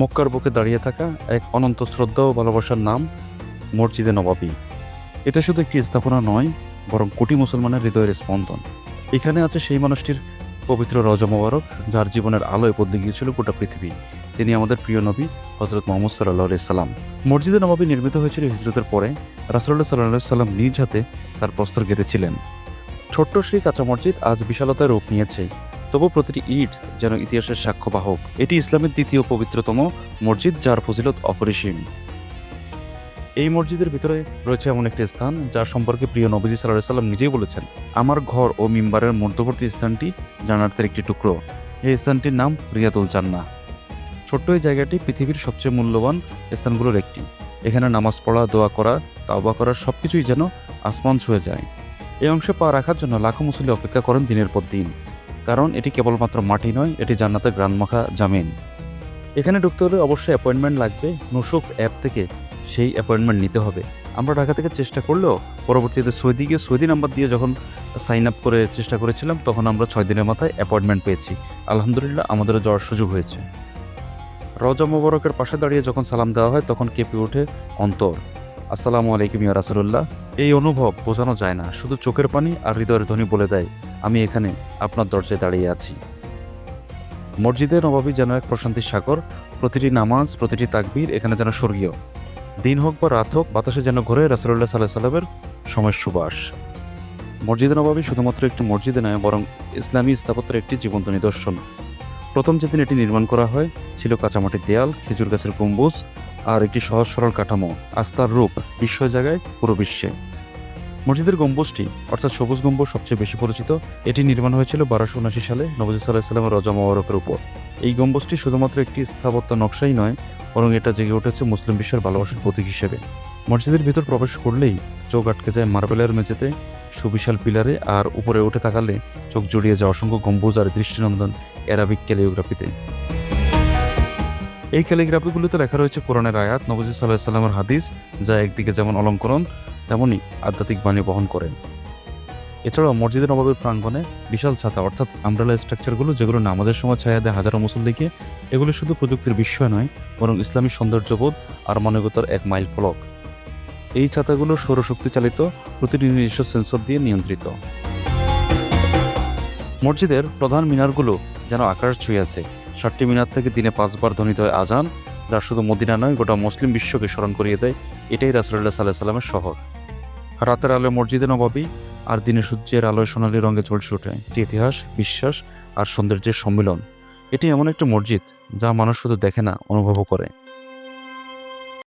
মক্কার বুকে দাঁড়িয়ে থাকা এক অনন্ত শ্রদ্ধা ও ভালোবাসার নাম মসজিদে নবাবী। এটা শুধু একটি স্থাপনা নয়, বরং কোটি মুসলমানের হৃদয়ের স্পন্দন। এখানে আছে সেই মানুষটির পবিত্র রজা মোবারক, যার জীবনের আলোয় বদলে গিয়েছিল গোটা পৃথিবী। তিনি আমাদের প্রিয় নবী হজরত মোহাম্মদ সাল্লাহ সাল্লাম। মসজিদে নবাবী নির্মিত হয়েছিল হিজরতের পরে রাসুল্লাহ সাল্লাহ সাল্লাম নিজ হাতে তার প্রস্তর গেঁথেছিলেন। ছোট্ট সেই কাঁচা মসজিদ আজ বিশালতায় রূপ নিয়েছে। তবু প্রতিটি ইট যেন ইতিহাসের সাক্ষ্যবাহক। এটি ইসলামের দ্বিতীয় পবিত্রতম মসজিদ যার ফজিলত অপরিসীম। এই মসজিদের ভিতরে রয়েছে এমন একটি স্থান যার সম্পর্কে প্রিয় নবীজি সাল্লাহ সাল্লাম নিজেই বলেছেন, আমার ঘর ও মিম্বারের মধ্যবর্তী স্থানটি জান্নাতের একটি টুকরো। এই স্থানটির নাম রিয়াদুল জান্না ছোট্ট এই জায়গাটি পৃথিবীর সবচেয়ে মূল্যবান স্থানগুলোর একটি। এখানে নামাজ পড়া, দোয়া করা, তাওবা করার সব কিছুই যেন আসমান ছুঁয়ে যায়। এই অংশে পা রাখার জন্য লাখো মুসল্লি অপেক্ষা করেন দিনের পর দিন। কারণ এটি কেবলমাত্র মাটি নয়, এটি জান্নাতের গ্রানমাখা জামিন। এখানে ঢুকতে হলে অবশ্যই অ্যাপয়েন্টমেন্ট লাগবে, নুসুক অ্যাপ থেকে সেই অ্যাপয়েন্টমেন্ট নিতে হবে। আমরা ঢাকা থেকে চেষ্টা করলেও পরবর্তীতে সৌদি গিয়ে সৌদি নাম্বার দিয়ে যখন সাইন আপ করে চেষ্টা করেছিলাম, তখন আমরা ছয় দিনের মাথায় অ্যাপয়েন্টমেন্ট পেয়েছি। আলহামদুলিল্লাহ আমাদেরও যাওয়ার সুযোগ হয়েছে। রজা মোবারকের পাশে দাঁড়িয়ে যখন সালাম দেওয়া হয়, তখন কেঁপে ওঠে অন্তর। আসসালামু আলাইকুম ইয়া রাসুল্লাহ এই অনুভব বোঝানো যায় না, শুধু চোখের পানি আর হৃদয়ের ধ্বনি বলে দেয়, আমি এখানে আপনার দরজায় দাঁড়িয়ে আছি। মসজিদে নবাবী যেন এক প্রশান্তির সাগর, প্রতিটি নামাজ, প্রতিটি তাকবীর এখানে যেন স্বর্গীয়। দিন হোক বা রাত হোক, বাতাসে যেন ঘরে রাসুল্লাহ সাল্লাহ সাল্লামের সময় সুবাস। মসজিদে নবাবী শুধুমাত্র একটি মসজিদে নয়, বরং ইসলামী স্থাপত্যের একটি জীবন্ত নিদর্শন। প্রথম যেদিন এটি নির্মাণ করা হয়, ছিল কাঁচামাটির দেয়াল, খেজুর গাছের গম্বুজ আর একটি সহজ সরল কাঠামো আস্থার রূপ বিশ্ব জায়গায় পুরো বিশ্বে। মসজিদের গম্বুজটি, অর্থাৎ সবুজ গম্বুজ সবচেয়ে বেশি পরিচিত, এটি নির্মাণ হয়েছিল বারোশো উনাশি সালে নবজি সাল্লাহ সাল্লামের রজা মোবারকের উপর। এই গম্বুজটি শুধুমাত্র একটি স্থাপত্য নকশাই নয়, বরং এটা জেগে উঠেছে মুসলিম বিশ্বের ভালোবাসার প্রতীক হিসেবে। মসজিদের ভিতর প্রবেশ করলেই চোখ আটকে যায় মার্বেলের মেঝেতে, সুবিশাল পিলারে আর উপরে উঠে তাকালে চোখ জড়িয়ে যায় অসংখ্য গম্বুজ আর দৃষ্টিনন্দন অ্যারাবিক ক্যালিওগ্রাফিতে। এই ক্যালিগ্রাফিগুলোতে লেখা রয়েছে কোরআনের আয়াত, নবজি সাল্লাহ সাল্লামের হাদিস, যা একদিকে যেমন অলঙ্করণ তেমনই আধ্যাত্মিক বাণী বহন করেন। এছাড়াও মসজিদের নবাবের প্রাঙ্গণে বিশাল ছাতা, অর্থাৎ আমব্রেলা স্ট্রাকচারগুলো যেগুলো নামাজের সময় ছায়া দেয় হাজারো মুসল্লিকে, এগুলো শুধু প্রযুক্তির বিষয় নয়, বরং ইসলামী সৌন্দর্যবোধ আর মানবতার এক মাইল ফলক। এই ছাতাগুলো সৌরশক্তি চালিত প্রতিটি নিজস্ব সেন্সর দিয়ে নিয়ন্ত্রিত। মসজিদের প্রধান মিনারগুলো যেন আকাশ ছুঁয়েছে ষাটটি মিনার থেকে দিনে পাঁচবার ধ্বনিত হয় আজান, যা শুধু মদিনা নয়, গোটা মুসলিম বিশ্বকে স্মরণ করিয়ে দেয়। এটাই রাসুল্লাহ সাল্লাহ সাল্লামের শহর। রাতের আলোয় মসজিদে নবাবী আর দিনে সূর্যের আলোয় সোনালি রঙে ঝলসে ওঠে। এটি ইতিহাস, বিশ্বাস আর সৌন্দর্যের সম্মিলন। এটি এমন একটা মসজিদ যা মানুষ শুধু দেখে না, অনুভবও করে।